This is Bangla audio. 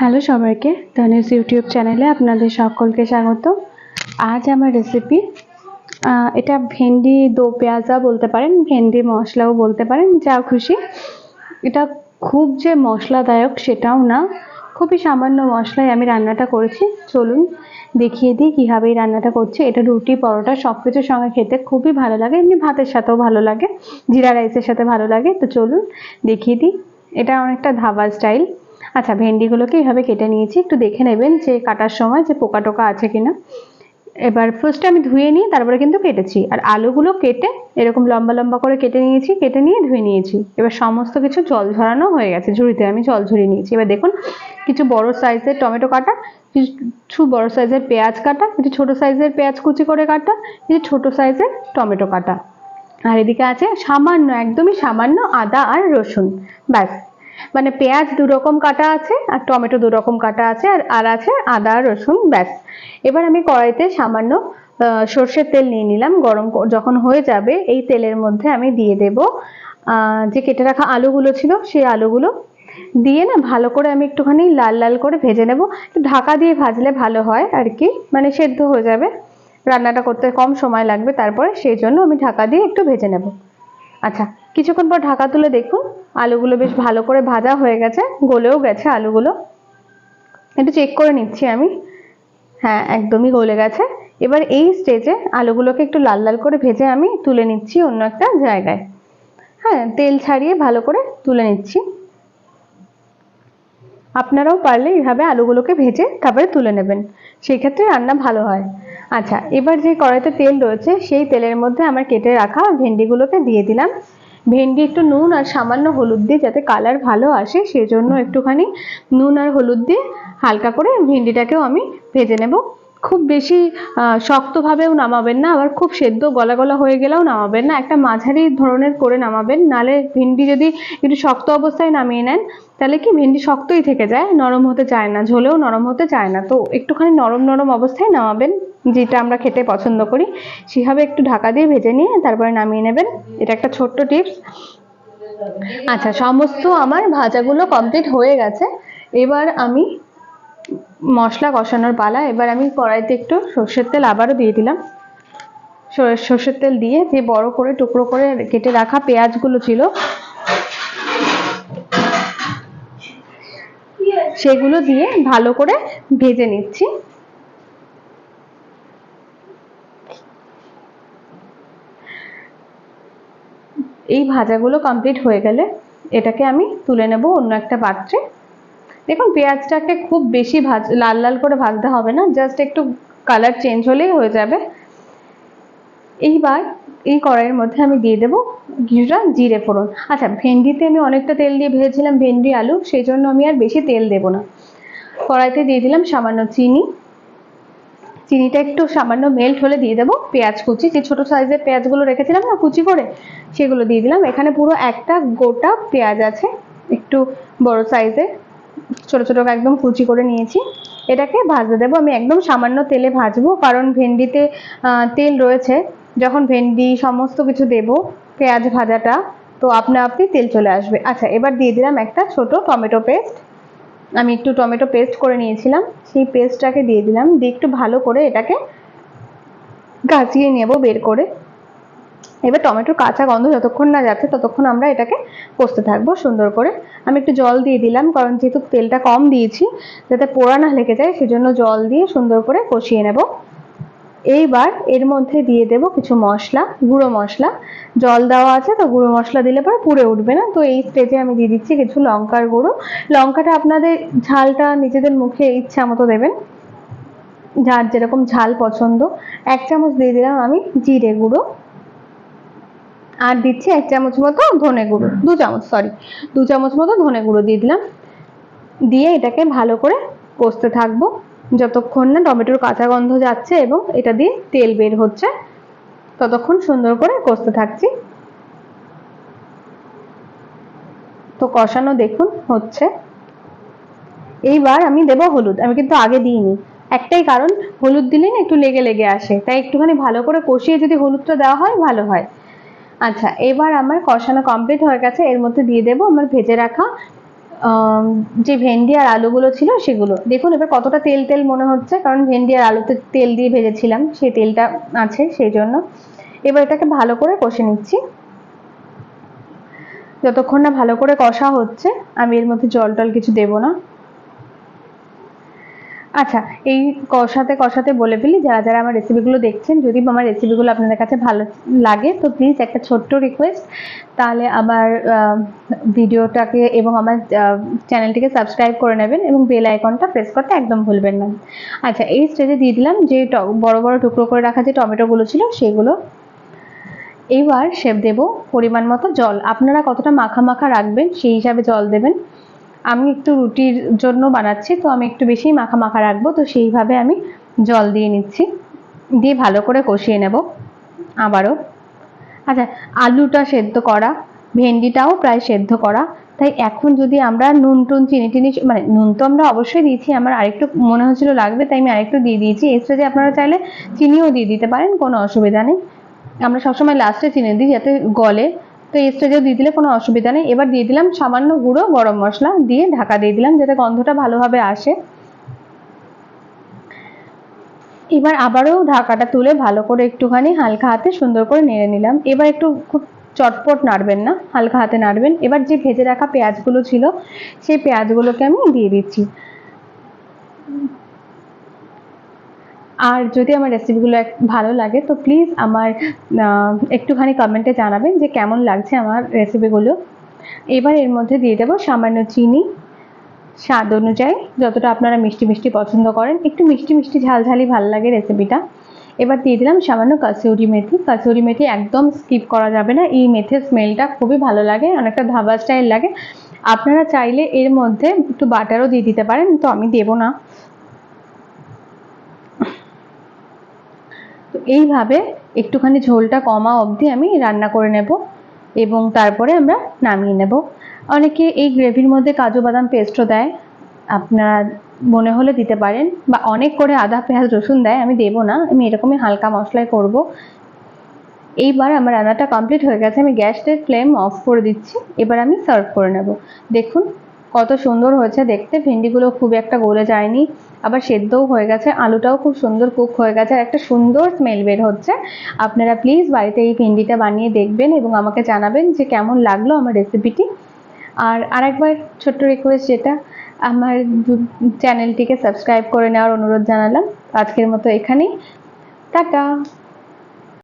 হ্যালো সবাইকে, ধনেশ ইউটিউব চ্যানেলে আপনাদের সকলকে স্বাগত। আজ আমার রেসিপি এটা ভেন্ডি দো পেঁয়াজা বলতে পারেন, ভেন্ডি মশলাও বলতে পারেন, যা খুশি। এটা খুব যে মশলাদায়ক সেটাও না, খুবই সামান্য মশলায় আমি রান্নাটা করেছি। চলুন দেখিয়ে দিই কীভাবে এই রান্নাটা করছি। এটা রুটি, পরোটা সব কিছুর সঙ্গে খেতে খুবই ভালো লাগে, এমনি ভাতের সাথেও ভালো লাগে, জিরা রাইসের সাথে ভালো লাগে। তো চলুন দেখিয়ে দিই। এটা অনেকটা ধাবা স্টাইল আচ্ছা ভেন্ডিগুলোকে এইভাবে কেটে নিয়েছি। একটু দেখে নেবেন যে কাটার সময় যে পোকা টোকা আছে কিনা। এবার ফার্স্টে আমি ধুয়ে নিয়ে তারপরে কিন্তু কেটেছি। আর আলুগুলো কেটে এরকম লম্বা লম্বা করে কেটে নিয়েছি, কেটে নিয়ে ধুয়ে নিয়েছি। এবার সমস্ত কিছু জল ঝরানো হয়ে গেছে ঝুড়িতে। আমি জল ঝরিয়ে নিয়েছি। এবার দেখুন, কিছু বড় সাইজের টমেটো কাটা, কিছু বড় সাইজের পেঁয়াজ কাটা, কিছু ছোট সাইজের পেঁয়াজ কুচি করে কাটা, কিছু ছোট সাইজের টমেটো কাটা। আর এদিকে আছে সামান্য, একদমই সামান্য আদা আর রসুন। ব্যাস। মানে পেঁয়াজ দু রকম কাটা আছে আর টমেটো দু রকম কাটা আছে আর আর আছে আদা, রসুন, ব্যাস। এবার আমি কড়াইতে সামান্য সর্ষের তেল নিয়ে নিলাম। গরম যখন হয়ে যাবে এই তেলের মধ্যে আমি দিয়ে দেব যে কেটে রাখা আলুগুলো ছিল সেই আলুগুলো। দিয়ে না ভালো করে আমি একটুখানি লাল লাল করে ভেজে নেব। ঢাকা দিয়ে ভাজলে ভালো হয় আর কি মানে সেদ্ধ হয়ে যাবে। রান্নাটা করতে কম সময় লাগবে, তারপরে সেই জন্য আমি ঢাকা দিয়ে একটু ভেজে নেব। আচ্ছা কিছুক্ষণ পর ঢাকা তুলে দেখুন, আলুগুলো বেশ ভালো করে ভাজা হয়ে গেছে, গলেও গেছে আলুগুলো। একটু চেক করে নিচ্ছি আমি। হ্যাঁ একদমই গলে গেছে। এবার এই স্টেজে আলুগুলোকে একটু লাল লাল করে ভেজে আমি তুলে নিচ্ছি অন্য একটা জায়গায়। হ্যাঁ তেল ছাড়িয়ে ভালো করে তুলে নিচ্ছি। আপনারাও পারলে এইভাবে আলুগুলোকে ভেজে তারপরে তুলে নেবেন। সেই ক্ষেত্রে রান্না ভালো হয়। আচ্ছা এবার যে কড়াইতে তেল রয়েছে, সেই তেলের মধ্যে আমার কেটে রাখা ভেন্ডিগুলোকে দিয়ে দিলাম। ভেন্ডি একটু নুন আর সামান্য হলুদ দিয়ে যাতে কালার ভালো আসে, সেজন্য একটুখানি নুন আর হলুদ দিয়ে হালকা করে ভেন্ডিটাকেও আমি ভেজে নেব। খুব বেশি শক্তভাবেও নামাবেন না, আবার খুব সেদ্ধ গলা গলা হয়ে গেলেও নামাবেন না। একটা মাঝারি ধরনের করে নামাবেন, নালে ভেন্ডি যদি একটু শক্ত অবস্থায় নামিয়ে নেন, তাহলে কি ভেন্ডি শক্তই থেকে যায়, নরম হতে চায় না, ঝোলেও নরম হতে চায় না। তো একটুখানি নরম নরম অবস্থায় নামাবেন। যেটা আমরা খেতে পছন্দ করি সেভাবে একটু ঢাকা দিয়ে ভেজে নিয়ে তারপরে নামিয়ে নেবেন। এটা একটা ছোট্ট টিপস। আচ্ছা সমস্ত আমার ভাজাগুলো কমপ্লিট হয়ে গেছে। এবার আমি মশলা কষানোর পালা, এবার আমি কড়াইতে একটু সর্ষের তেল আবারও দিয়ে দিলাম। সর্ষের তেল দিয়ে যে বড় করে টুকরো করে কেটে রাখা পেঁয়াজগুলো ছিল, সেগুলো দিয়ে ভালো করে ভেজে নিচ্ছি। এই ভাজাগুলো কমপ্লিট হয়ে গেলে এটাকে আমি তুলে নেব অন্য একটা পাত্রে। দেখুন, পেঁয়াজটাকে খুব বেশি ভাজ, লাল লাল করে ভাজতে হবে না জাস্ট একটু কালার চেঞ্জ হলেই হয়ে যাবে। এইবার এই কড়াইয়ের মধ্যে আমি দিয়ে দেবো কিছুটা জিরে ফোড়ন। আচ্ছা ভেন্ডিতে আমি অনেকটা তেল দিয়ে ভেজেছিলাম ভেন্ডি, আলু, সেই জন্য আমি আর বেশি তেল দেব না। কড়াইতে দিয়ে দিলাম সামান্য চিনি। চিনিটা একটু সামান্য মেল্ট হলে দিয়ে দেবো। পেঁয়াজ কুচি, যে ছোটো সাইজের পেঁয়াজগুলো রেখেছিলাম না, কুচি করে, সেগুলো দিয়ে দিলাম। এখানে পুরো একটা গোটা পেঁয়াজ আছে, একটু বড় সাইজের ছোট ছোট একদম কুচি করে নিয়েছি। এটাকে ভাজতে দেবো। আমি একদম সামান্য তেলে ভাজবো, কারণ ভেন্ডিতে তেল রয়েছে। যখন ভেন্ডি সমস্ত কিছু দেব, পেঁয়াজ ভাজাটা, তো আপনা আপনি তেল চলে আসবে। আচ্ছা এবার দিয়ে দিলাম একটা ছোট টমেটো পেস্ট আমি একটু টমেটো পেস্ট করে নিয়েছিলাম, সেই পেস্টটাকে দিয়ে দিলাম, দিয়ে একটু ভালো করে এটাকে গাছিয়ে নেব বের করে। এবার টমেটোর কাঁচা গন্ধ যতক্ষণ না যাচ্ছে ততক্ষণ আমরা এটাকে কষতে থাকব সুন্দর করে। আমি একটু জল দিয়ে দিলাম, কারণ যেহেতু তেলটা কম দিয়েছি, যাতে পোড়া না লেগে যায়, সেজন্য জল দিয়ে সুন্দর করে কষিয়ে নেব। এইবার এর মধ্যে দিয়ে দেব কিছু মশলা গুঁড়ো মশলা। জল দেওয়া আছে তো গুঁড়ো মশলা দিলে পরে পুড়ে উঠবে না। তো এই স্টেজে আমি দিয়ে দিচ্ছি কিছু লঙ্কার গুঁড়ো। লঙ্কাটা আপনাদের ঝালটা নিজেদের মুখে ইচ্ছা মতো দেবেন। যার যেরকম ঝাল পছন্দ। এক চামচ দিয়ে দিলাম আমি জিরে গুঁড়ো। আর দিচ্ছি এক চামচ মতো ধনে গুঁড়ো। দু চামচ সরি দু চামচ মতো ধনে গুঁড়ো দিয়ে দিলাম। দিয়ে এটাকে ভালো করে কষতে থাকব। যতক্ষণ না টমেটোর কাঁচা গন্ধ যাচ্ছে এবং এটা দিয়ে তেল বের হচ্ছে, ততক্ষণ সুন্দর করে কষতে থাকছি। তো কষানো দেখুন হচ্ছে। এইবার আমি দেব হলুদ, আমি কিন্তু আগে দিইনি। একটাই কারণ, হলুদ দিলে না একটু লেগে লেগে আসে, তাই একটুখানি ভালো করে কষিয়ে যদি হলুদটা দেওয়া হয়, ভালো হয়। আচ্ছা এবার আমার কষানো কমপ্লিট হয়ে গেছে, এর মধ্যে দিয়ে দেবো আমার ভেজে রাখা যে ভেন্ডি আর আলুগুলো ছিল সেগুলো। দেখুন, এবার কতটা তেল তেল মনে হচ্ছে, কারণ ভেন্ডি আর আলুতে তেল দিয়ে ভেজেছিলাম সেই তেলটা আছে সেই জন্য। এবার এটাকে ভালো করে কষে নিচ্ছি। যতক্ষণ না ভালো করে কষা হচ্ছে, আমি এর মধ্যে জল টল কিছু দেব না। আচ্ছা এই কষাতে কষাতে বলে ফেলি, যারা যারা আমার রেসিপিগুলো দেখছেন, যদি আমার রেসিপিগুলো আপনাদের কাছে ভালো লাগে, তো প্লিজ একটা ছোট্ট রিকোয়েস্ট তাহলে আমার ভিডিওটাকে এবং আমার চ্যানেলটিকে সাবস্ক্রাইব করে নেবেন এবং বেল আইকনটা প্রেস করতে একদম ভুলবেন না। আচ্ছা এই স্টেজে দিয়ে দিলাম যে বড় বড় টুকরো করে রাখা যে টমেটোগুলো ছিল, সেগুলো। এইবার শেপ দেব পরিমাণ মতো জল। আপনারা কতটা মাখা মাখা রাখবেন, সেই হিসাবে জল দেবেন। আমি একটু রুটির জন্য বানাচ্ছি, তো আমি একটু বেশি মাখা মাখা রাখব, তো সেইভাবে আমি জল দিয়ে নিচ্ছি। দিয়ে ভালো করে কষিয়ে নেব আবারও। আচ্ছা আলুটা সেদ্ধ করা, ভেন্ডিটাও প্রায় সেদ্ধ করা। তাই এখন যদি আমরা নুন টুন, চিনি টিনি মানে নুন তো আমরা অবশ্যই দিয়েছি, আমার আরেকটু মনে হচ্ছিল লাগবে, তাই আমি আরেকটু দিয়ে দিয়েছি। এই স্টেজে আপনারা চাইলে চিনিও দিয়ে দিতে পারেন, কোনো অসুবিধা নেই। আমরা সবসময় লাস্টে চিনি দিই, যাতে গলে। তো এই স্টেজেও দিয়ে দিলে কোনো অসুবিধা নেই। এবার দিয়ে দিলাম সামান্য গুঁড়ো, গরম মশলা দিয়ে ঢাকা দিয়ে দিলাম যাতে গন্ধটা ভালোভাবে আসে। এবার আবারও ঢাকাটা তুলে ভালো করে একটুখানি হালকা হাতে সুন্দর করে নেড়ে নিলাম। এবার একটু খুব চটপট নাড়বেন না, হালকা হাতে নাড়বেন। এবার যে ভেজে রাখা পেঁয়াজগুলো ছিল, সেই পেঁয়াজগুলোকে আমি দিয়ে দিচ্ছি। আর যদি আমার রেসিপিগুলো ভালো লাগে, তো প্লিজ আমার একটুখানি কমেন্টে জানাবেন যে কেমন লাগছে আমার রেসিপিগুলো এবার এর মধ্যে দিয়ে দেবো সামান্য চিনি, স্বাদ অনুযায়ী যতটা আপনারা মিষ্টি মিষ্টি পছন্দ করেন, একটু মিষ্টি মিষ্টি ঝালঝালি ভালো লাগে রেসিপিটা এবার দিয়ে দিলাম সামান্য কাসুরি মেথি। কাসুরি মেথি একদম স্কিপ করা যাবে না, এই মেথির স্মেলটা খুবই ভালো লাগে, অনেকটা ধাবা স্টাইল লাগে। আপনারা চাইলে এর মধ্যে একটু বাটারও দিয়ে দিতে পারেন, তো আমি দেবো না। তো এইভাবে একটুখানি ঝোলটা কমা অবধি আমি রান্না করে নেব এবং তারপরে আমরা নামিয়ে নেব। অনেকে এই গ্রেভির মধ্যে কাজু বাদাম পেস্টও দেয়। আপনারা মনে হলে দিতে পারেন বা অনেক করে আদা, পেঁয়াজ, রসুন দেয়, আমি দেবো না। আমি এরকমই হালকা মশলায় করব। এইবার আমার রান্নাটা কমপ্লিট হয়ে গেছে। আমি গ্যাসের ফ্লেম অফ করে দিচ্ছি। এবার আমি সার্ভ করে নেব। দেখুন কত সুন্দর হয়েছে দেখতে। ভেন্ডিগুলো খুব একটা গলে যায়নি, আবার সেদ্ধও হয়ে গেছে, আলুটাও খুব সুন্দর কুক হয়ে গেছে, আর একটা সুন্দর স্মেল বের হচ্ছে। আপনারা প্লিজ বাড়িতে এই ভেন্ডিটা বানিয়ে দেখবেন এবং আমাকে জানাবেন যে কেমন লাগল আমার রেসিপিটি আর আরেকবার ছোট্ট রিকোয়েস্ট যেটা, আমার চ্যানেলটিকে সাবস্ক্রাইব করে নেওয়ার অনুরোধ জানালাম। আজকের মতো এখানেই। টাটা!